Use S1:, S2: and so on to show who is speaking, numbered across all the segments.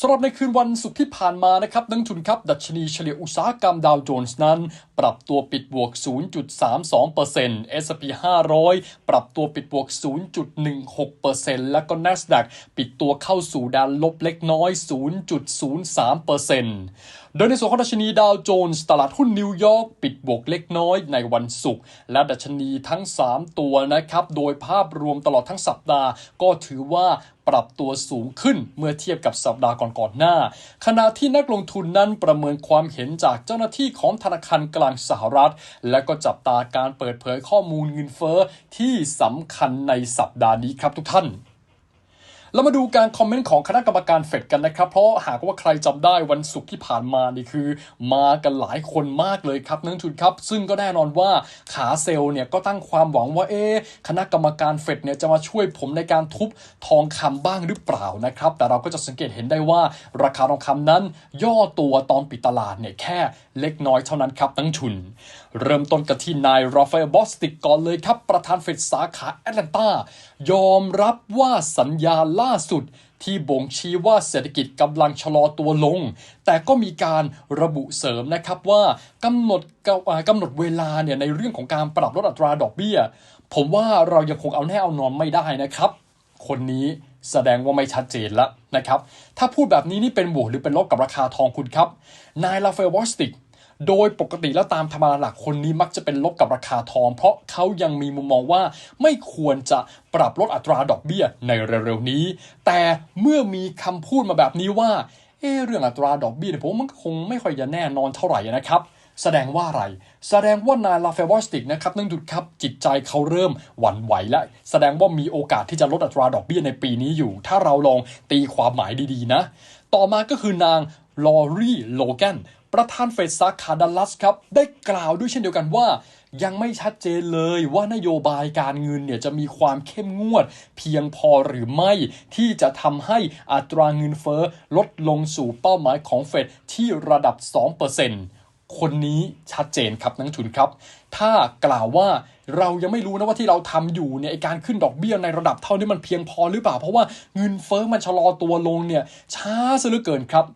S1: สำหรับในคืนวันศุกร์ที่ผ่านมานะครับนักทุนครับ ดัชนีเฉลี่ยอุตสาหกรรมดาวโจนส์นั้น ปรับตัวปิดบวก 0.32% S&P 500 ปรับตัวปิดบวก 0.16%แล้วก็ NASDAQ ปิดตัวเข้าสู่ด้านลบเล็กน้อย 0.03% โดยในส่วนของดัชนีดาวโจนส์ตลาดหุ้นนิวยอร์กปิดบวกเล็กน้อยในวันศุกร์และดัชนีทั้ง 3 ตัวนะครับ โดยภาพรวมตลอดทั้งสัปดาห์ก็ถือว่าปรับตัวสูงขึ้นเมื่อเทียบกับสัปดาห์ก่อนๆหน้า ขณะที่นักลงทุนนั้นประเมินความเห็นจากเจ้าหน้าที่ของธนาคารกลางสหรัฐ และก็จับตาการเปิดเผยข้อมูลเงินเฟ้อที่สำคัญในสัปดาห์นี้ครับทุกท่าน เรามาดูการคอมเมนต์ของคณะกรรมการเฟดกันนะครับ เพราะหากว่าใครจำได้วันศุกร์ที่ผ่านมานี่คือ มากันหลายคนมากเลยครับนักทุนครับ ซึ่งก็แน่นอนว่าขาเซลล์เนี่ยก็ตั้งความหวังว่าเอ๊คณะกรรมการเฟดเนี่ยจะมาช่วยผมในการทุบทองคำบ้างหรือเปล่านะครับ แต่เราก็จะสังเกตเห็นได้ว่าราคาทองคำนั้น ย่อตัวตอนปิดตลาดเนี่ยแค่ เล็กน้อยเท่านั้นครับนักลงทุน เริ่มต้นกันที่นายราฟาเอลบอสติกก่อนเลยครับ ประธานเฟดสาขาแอตแลนตายอมรับว่าสัญญาณล่าสุดที่บ่งชี้ว่าเศรษฐกิจกำลังชะลอตัวลง แต่ก็มีการระบุเสริมนะครับว่ากำหนดกำอ่ากำหนดเวลาเนี่ยในเรื่องของการปรับลดอัตราดอกเบี้ย ผมว่าเรายังคงเอาแน่เอานอนไม่ได้นะครับ คนนี้แสดงว่าไม่ชัดเจนแล้วนะครับ ถ้าพูดแบบนี้นี่เป็นบวกหรือเป็นลบกับราคาทองคุณครับ นายลาเฟลวอสติก โดยปกติแล้วตามธรรมดาหลักคนนี้มักจะเป็นลบกับราคาทอง เพราะเขายังมีมุมมองว่าไม่ควรจะปรับลดอัตราดอกเบี้ยในเร็วๆนี้ แต่เมื่อมีคำพูดมาแบบนี้ว่าเออเรื่องอัตราดอกเบี้ยเนี่ยผมมันก็คงไม่ค่อยจะแน่นอนเท่าไหร่นะครับแสดงว่าอะไร แสดงว่านายลาเฟวอสติกนะครับนั่งดุดครับจิตใจเขาเริ่มหวั่นไหวแล้วแสดงว่ามีโอกาสที่จะลดอัตราดอกเบี้ยในปีนี้อยู่ ถ้าเราลองตีความหมายดีๆนะ ต่อมาก็คือนางลอรี่โลแกน ประธานเฟดสาขาดัลลัสครับ ได้กล่าวด้วยเช่นเดียวกันว่า ยังไม่ชัดเจนเลยว่านโยบายการเงินเนี่ยจะมีความเข้มงวด เพียงพอหรือไม่ที่จะทำให้อัตราเงินเฟ้อลดลงสู่เป้าหมายของเฟดที่ระดับ 2%คนนี้ชัดเจนครับนักทุนครับ ถ้ากล่าวว่าเรายังไม่รู้นะว่าที่เราทำอยู่เนี่ยการขึ้นดอกเบี้ยในระดับเท่านี้มันเพียงพอหรือเปล่า เพราะว่าเงินเฟ้อมันชะลอตัวลงเนี่ยช้าซะเหลือเกินครับ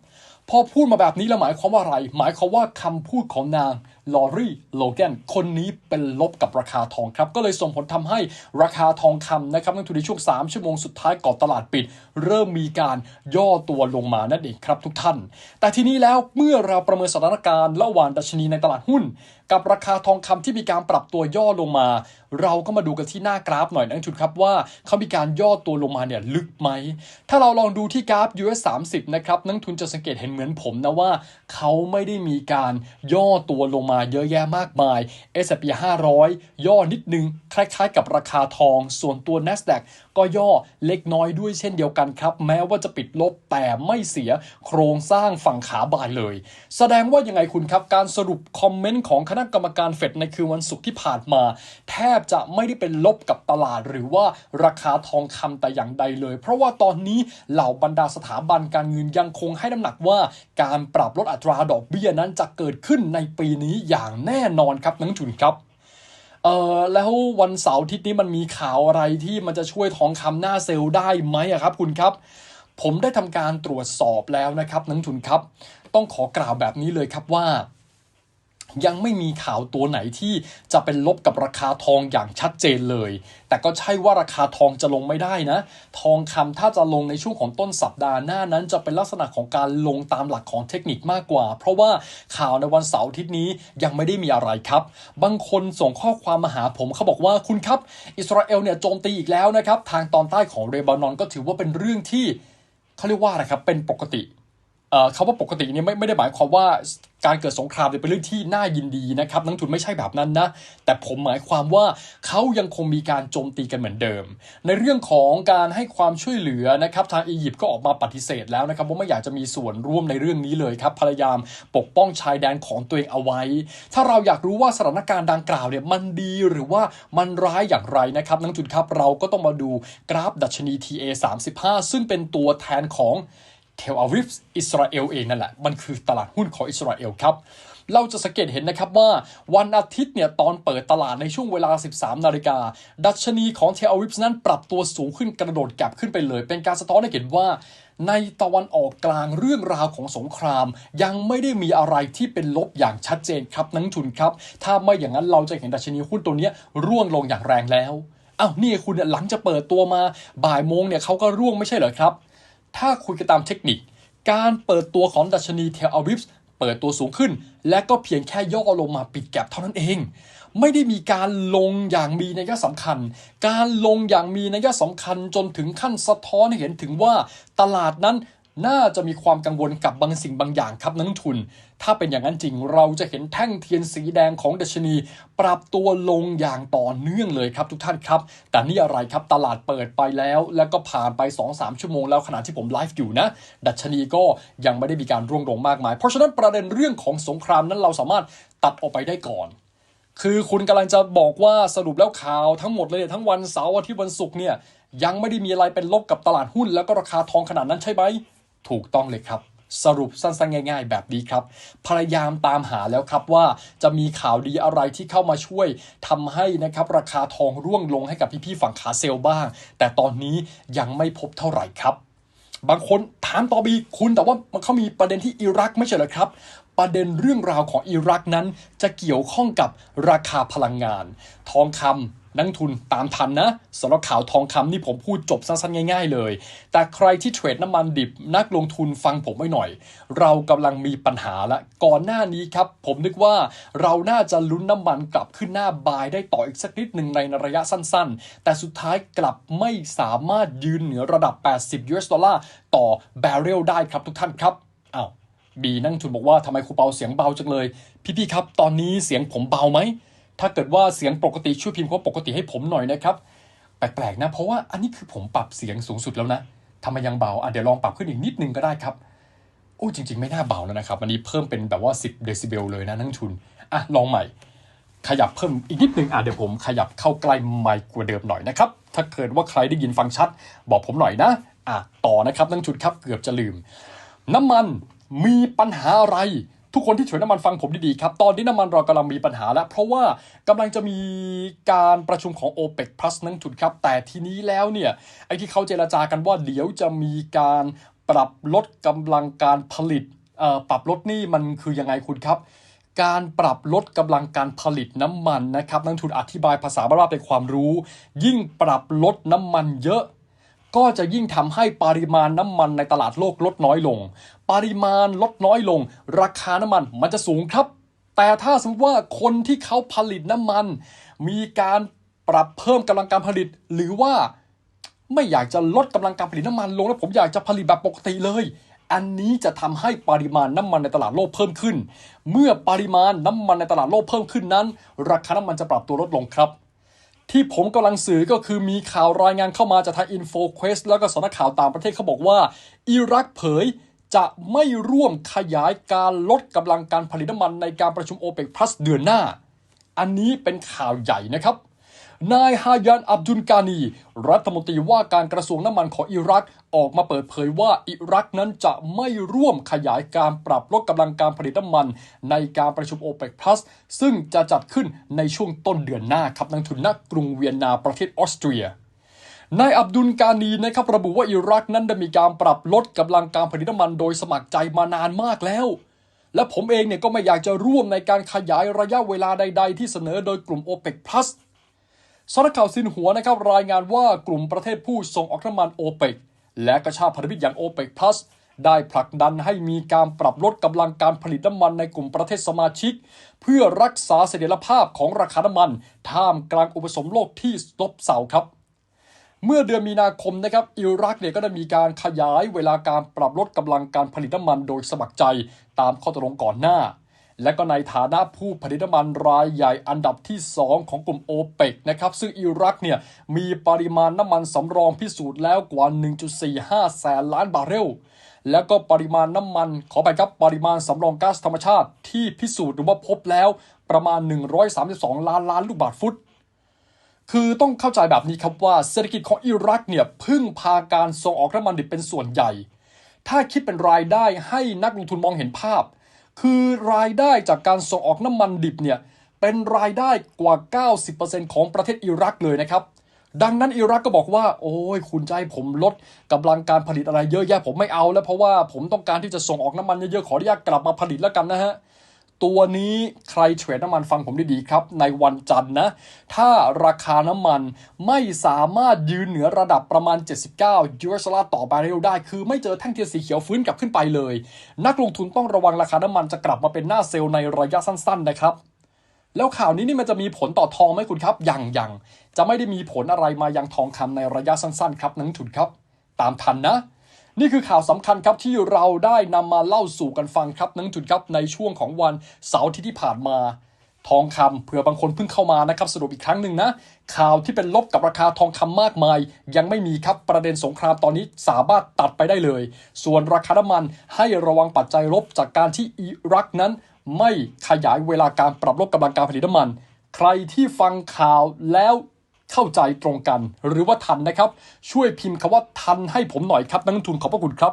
S1: พอพูดมาแบบนี้แล้วหมายความว่าอะไร หมายความว่าคำพูดของนางลอรี่โลแกนคนนี้เป็นลบกับราคาทองครับ ก็เลยส่งผลทำให้ราคาทองคำนะครับนักทุนในช่วง 3 ชั่วโมงสุดท้ายก่อนตลาดปิด เริ่มมีการย่อตัวลงมานั่นเองครับทุกท่าน แต่ทีนี้แล้วเมื่อเราประเมินสถานการณ์ระหว่างดัชนีในตลาดหุ้น กับราคาทองคำที่มีการปรับตัวย่อลงมา เราก็มาดูกันที่หน้ากราฟหน่อยนะทุนครับว่าเขามีการย่อตัวลงมาเนี่ยลึกไหม ถ้าเราลองดูที่กราฟ US 30นะครับนักทุนจะสังเกตเห็นเหมือนผมนะว่า เขาไม่ได้มีการย่อตัวลงมาเยอะแยะมากมาย S&P 500 ย่อนิดนึง คล้ายๆ กับราคาทอง ส่วนตัว NASDAQ ก็ย่อเล็กน้อยด้วยเช่นเดียวกันครับ แม้ว่าจะปิดลบแต่ไม่เสียโครงสร้างฝั่งขาบายเลย แสดงว่ายังไงคุณครับการสรุปคอมเมนต์ของคณะกรรมการเฟดในคืนวันศุกร์ที่ผ่านมา แทบจะไม่ได้เป็นลบกับตลาด หรือว่าราคาทองคำแต่อย่างใดเลย เพราะว่าตอนนี้เหล่าบรรดาสถาบันการเงินยังคงให้น้ำหนักว่า การปรับลดอัตราดอกเบี้ยนั้นจะเกิดขึ้นในปีนี้อย่างแน่นอนครับนักลงทุนครับเออแล้ววันเสาร์ทิตย์นี้มันมีข่าวอะไรที่มันจะช่วยทองคำหน้าเซลล์ได้ไหมครับคุณครับ ผมได้ทำการตรวจสอบแล้วนะครับนักลงทุนครับ ต้องขอกล่าวแบบนี้เลยครับว่า ยังไม่มีข่าวตัวไหนที่จะเป็นลบกับราคาทองอย่างชัดเจนเลย แต่ก็ใช่ว่าราคาทองจะลงไม่ได้นะ ทองคำถ้าจะลงในช่วงของต้นสัปดาห์หน้านั้น จะเป็นลักษณะของการลงตามหลักของเทคนิคมากกว่า เพราะว่าข่าวในวันเสาร์อาทิตย์นี้ยังไม่ได้มีอะไรครับ บางคนส่งข้อความมาหาผมเขาบอกว่าคุณครับ อิสราเอลเนี่ยโจมตีอีกแล้วนะครับ ทางตอนใต้ของเลบานอนก็ถือว่าเป็นเรื่องที่เขาเรียกว่าอะไรครับ เป็นปกติ คำว่าปกติเนี่ยไม่ไม่ได้หมายความว่าการเกิดสงครามเป็นเรื่องที่น่ายินดีนะครับนักทุนไม่ใช่แบบนั้นนะ แต่ผมหมายความว่าเขายังคงมีการโจมตีกันเหมือนเดิม ในเรื่องของการให้ความช่วยเหลือนะครับทางอียิปต์ก็ออกมาปฏิเสธแล้วนะครับว่าไม่อยากจะมีส่วนร่วมในเรื่องนี้เลยครับพยายามปกป้องชายแดนของตัวเองเอาไว้ ถ้าเราอยากรู้ว่าสถานการณ์ดังกล่าวเนี่ยมันดีหรือว่ามันร้ายอย่างไรนะครับนักทุนครับเราก็ต้องมาดูกราฟดัชนี TA 35 ซึ่งเป็นตัวแทนของ เทลอาวิฟอิสราเอลเองนั่นแหละ มันคือตลาดหุ้นของอิสราเอลครับเราจะสังเกตเห็นนะครับว่าวันอาทิตย์เนี่ยตอนเปิดตลาดในช่วงเวลา 13 นาฬิกา ดัชนีของเทลอาวิปนั้นปรับตัวสูงขึ้นกระโดดแกลับขึ้นไปเลย เป็นการสะท้อนให้เห็นว่าในตะวันออกกลางเรื่องราวของสงคราม ยังไม่ได้มีอะไรที่เป็นลบอย่างชัดเจนครับนักทุนครับ ถ้าไม่อย่างนั้นเราจะเห็นดัชนีหุ้นตัวนี้ร่วงลงอย่างแรงแล้วอ้าวนี่คุณเนี่ยหลังจะเปิดตัวมาบ่ายโมงเนี่ยเขาก็ร่วงไม่ใช่เหรอครับ ถ้าคุยกันตามเทคนิค การเปิดตัวของดัชนีเทลอาวิฟส์เปิดตัวสูงขึ้น และก็เพียงแค่ย่อลงมาปิดแก็บเท่านั้นเอง ไม่ได้มีการลงอย่างมีนัยสำคัญ การลงอย่างมีนัยสำคัญจนถึงขั้นสะท้อนให้เห็นถึงว่าตลาดนั้น น่าจะมีความกังวลกับบางสิ่งบางอย่างครับนักทุน ถ้าเป็นอย่างนั้นจริงเราจะเห็นแท่งเทียนสีแดงของดัชนี ปรับตัวลงอย่างต่อเนื่องเลยครับทุกท่านครับ แต่นี่อะไรครับตลาดเปิดไปแล้ว แล้วก็ผ่านไป 2-3 ชั่วโมงแล้วขณะที่ผมไลฟ์อยู่นะ ดัชนีก็ยังไม่ได้มีการร่วงลงมากมาย เพราะฉะนั้นประเด็นเรื่องของสงครามนั้นเราสามารถตัดออกไปได้ก่อนคือคุณกำลังจะบอกว่าสรุปแล้วข่าวทั้งหมดเลยเนี่ยทั้งวันเสาร์อาทิตย์วันศุกร์เนี่ยยังไม่ได้มีอะไรเป็นลบกับตลาดหุ้นแล้วก็ราคาทองขนาดนั้นใช่ไหม ถูกต้องเลยครับ สรุปสั้นๆง่าย ๆ แบบนี้ครับ พยายามตามหาแล้วครับว่าจะมีข่าวดีอะไรที่เข้ามาช่วยทำให้นะครับราคาทองร่วงลงให้กับพี่ๆฝั่งขาเซลบ้าง แต่ตอนนี้ยังไม่พบเท่าไหร่ครับบางคนถามต่อบีคุณแต่ว่ามันเขามีประเด็นที่อิรักไม่ใช่เหรอครับ ประเด็นเรื่องราวของอิรักนั้นจะเกี่ยวข้องกับราคาพลังงาน ทองคำ นักทุนตามทันนะสำหรับข่าวทองคำนี่ผมพูดจบสั้นๆง่าย ๆ เลย แต่ใครที่เทรดน้ำมันดิบนักลงทุนฟังผมไว้หน่อย เรากำลังมีปัญหาละ ก่อนหน้านี้ครับ ผมนึกว่าเราน่าจะลุ้นน้ำมันกลับขึ้นหน้าบายได้ต่ออีกสักนิดหนึ่งในระยะสั้นๆ แต่สุดท้ายกลับไม่สามารถยืนเหนือระดับ 80 US ดอลลาร์ต่อแบเรลได้ครับทุกท่านครับอ้าวบีนั่งทุนบอกว่าทำไมครูเปาเสียงเบาจังเลย พี่ๆครับ ตอนนี้เสียงผมเบาไหม ถ้าเกิดว่าเสียงปกติช่วยพิมพ์ว่าปกติให้ผมหน่อยนะครับ แปลกๆนะ เพราะว่าอันนี้คือผมปรับเสียงสูงสุดแล้วนะทำไมยังเบาอะเดี๋ยวลองปรับขึ้นอีกนิดนึงก็ได้ครับโอ้จริง ๆ ไม่น่าเบาแล้วนะครับอันนี้เพิ่มเป็นแบบว่า 10 เดซิเบลเลยนะนักทุนอะลองใหม่ ขยับเพิ่มอีกนิดนึงอะเดี๋ยวผมขยับเข้าใกล้ไมค์กว่าเดิมหน่อยนะครับถ้าเกิดว่าใครได้ยินฟังชัด บอกผมหน่อยนะอะต่อนะครับนักทุนครับเกือบจะลืม น้ำมันมีปัญหาอะไร ทุกคนที่เทรดน้ำมันฟังผมดีๆครับ ตอนนี้น้ำมันเรากำลังมีปัญหาแล้ว เพราะว่ากำลังจะมีการประชุมของ OPEC Plus นั่นทุนครับ แต่ทีนี้แล้วเนี่ย ไอ้ที่เขาเจราจากันว่าเดี๋ยวจะมีการปรับลดกำลังการผลิตอ่อปรับลดนี่มันคือยังไงคุณครับ การปรับลดกำลังการผลิตน้ำมันนะครับนักทุนอธิบายภาษาบ้านๆเป็นความรู้ ยิ่งปรับลดน้ำมันเยอะ ก็จะยิ่งทำให้ปริมาณน้ำมันในตลาดโลกลดน้อยลง ปริมาณลดน้อยลง ราคาน้ำมันมันจะสูงครับ แต่ถ้าสมมติว่าคนที่เขาผลิตน้ำมัน มีการปรับเพิ่มกำลังการผลิต หรือว่าไม่อยากจะลดกำลังการผลิตน้ำมันลงแล้วผมอยากจะผลิตแบบปกติเลย อันนี้จะทำให้ปริมาณน้ำมันในตลาดโลกเพิ่มขึ้น เมื่อปริมาณน้ำมันในตลาดโลกเพิ่มขึ้นนั้น ราคาน้ำมันจะปรับตัวลดลงครับ ที่ผมกำลังสื่อก็คือมีข่าวรายงานเข้ามาจากทางอินโฟเควสแล้วก็สำนักข่าวต่างประเทศเขาบอกว่า อิรักเผยจะไม่ร่วมขยายการลดกำลังการผลิตน้ำมันในการประชุมโอเปกพลัสเดือนหน้า อันนี้เป็นข่าวใหญ่นะครับ นายฮายันอับดุลกานี รัฐมนตรีว่าการกระทรวงน้ำมันของอิรัก ออกมาเปิดเผยว่าอิรักนั้นจะไม่ร่วมขยายการปรับลดกำลังการผลิตน้ำมัน ในการประชุม OPEC Plus ซึ่งจะจัดขึ้นในช่วงต้นเดือนหน้าครับนักทุนนักกรุงเวียนนาประเทศออสเตรียนายอับดุลกานีนะครับระบุว่าอิรักนั้นได้มีการปรับลดกำลังการผลิตน้ำมันโดยสมัครใจมานานมากแล้ว และผมเองเนี่ยก็ไม่อยากจะร่วมในการขยายระยะเวลาใด ๆ ที่เสนอโดยกลุ่ม OPEC Plus สำนักข่าวซินหัวนะครับรายงานว่ากลุ่มประเทศผู้ส่งออกน้ำมันโอเปกและกระชาพันธมิตรอย่างโอเปก plus ได้ผลักดันให้มีการปรับลดกำลังการผลิตน้ำมันในกลุ่มประเทศสมาชิก เพื่อรักษาเสถียรภาพของราคาน้ำมัน ท่ามกลางอุปสมโลกที่ซบเซาครับ เมื่อเดือนมีนาคมนะครับอิรักเนี่ยก็ได้มีการขยายเวลาการปรับลดกำลังการผลิตน้ำมันโดยสมัครใจตามข้อตกลงก่อนหน้า และก็ในฐานะผู้ผลิตน้ำมันรายใหญ่อันดับที่ 2 ของกลุ่มโอเปกนะครับซึ่งอิรักเนี่ยมีปริมาณน้ำมันสำรองพิสูจน์แล้วกว่า 1.45 แสนล้านบาร์เรลแล้วก็ปริมาณน้ำมันขอไปครับปริมาณสำรองก๊าซธรรมชาติ ที่พิสูจน์หรือว่าพบแล้วประมาณ 132 ล้านล้านลูกบาศก์ฟุต คือต้องเข้าใจแบบนี้ครับว่าเศรษฐกิจของอิรักเนี่ยพึ่งพาการส่งออกน้ำมันดิบเป็นส่วนใหญ่ ถ้าคิดเป็นรายได้ให้นักลงทุนมองเห็นภาพ คือรายได้จากการส่งออกน้ำมันดิบเนี่ยเป็นรายได้กว่า 90%ของประเทศอิรักเลยนะครับ ดังนั้นอิรักก็บอกว่า โอ้ยคุณจะให้ผมลดกำลังการผลิตอะไรเยอะแยะผมไม่เอาแล้วเพราะว่าผมต้องการที่จะส่งออกน้ำมันเยอะๆขออนุญาตกลับมาผลิตแล้วกันนะฮะ ตัวนี้ใครเทรดน้ำมันฟังผมดีๆครับ ในวันจันทร์นะ ถ้าราคาน้ำมันไม่สามารถยืนเหนือระดับประมาณ 79 US ดอลลาร์ต่อบาร์เรลได้ คือไม่เจอแท่งเทียนสีเขียวฟื้นกลับขึ้นไปเลย นักลงทุนต้องระวังราคาน้ำมันจะกลับมาเป็นหน้าเซลล์ในระยะสั้น ๆ นะครับแล้วข่าวนี้นี่มันจะมีผลต่อทองไหมคุณครับยังยังจะไม่ได้มีผลอะไรมายังทองคำในระยะสั้นๆ ครับนักลงทุนครับ ตามทันนะ นี่คือข่าวสำคัญครับที่เราได้นำมาเล่าสู่กันฟังครับนักลงทุนครับในช่วงของวันเสาร์ที่ที่ผ่านมา ทองคำเผื่อบางคนเพิ่งเข้ามานะครับสรุปอีกครั้งหนึ่งนะ ข่าวที่เป็นลบกับราคาทองคำมากมาย ยังไม่มีครับประเด็นสงครามตอนนี้สามารถตัดไปได้เลย ส่วนราคาน้ำมันให้ระวังปัจจัยลบจากการที่อิรักนั้น ไม่ขยายเวลาการปรับลดกำลังการผลิตน้ำมัน ใครที่ฟังข่าวแล้ว เข้าใจตรงกัน หรือว่าทันนะครับ ช่วยพิมพ์คำว่าทันให้ผมหน่อยครับนักลงทุนขอบพระคุณครับ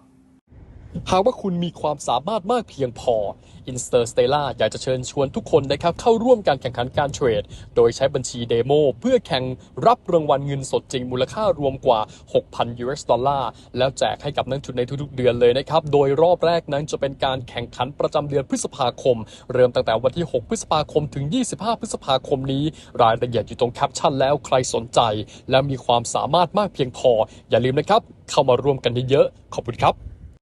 S1: หากว่าคุณมีความสามารถมากเพียงพอ i n s t e r s t e l l a อยากจะเชิญชวนทุกคนนะครับเข้าร่วมการแข่งขันการเทรด โดยใช้บัญชีเดโมเพื่อแข่งรับรางวัลเงินสดจริงมูลค่ารวมกว่า 6,000 US ดอลลาร์ แล้วแจกให้กับนักทุนในทุกๆเดือนเลยนะครับ โดยรอบแรกนั้นจะเป็นการแข่งขันประจำเดือนพฤษภาคม เริ่มตั้งแต่วันที่ 6 พฤษภาคมถึง 25 พฤษภาคมนี้ รายละเอียดอยู่ตรงแคปชั่นแล้วใครสนใจ และมีความสามารถมากเพียงพอ อย่าลืมนะครับเข้ามาร่วมกันเยอะๆขอบคุณครับ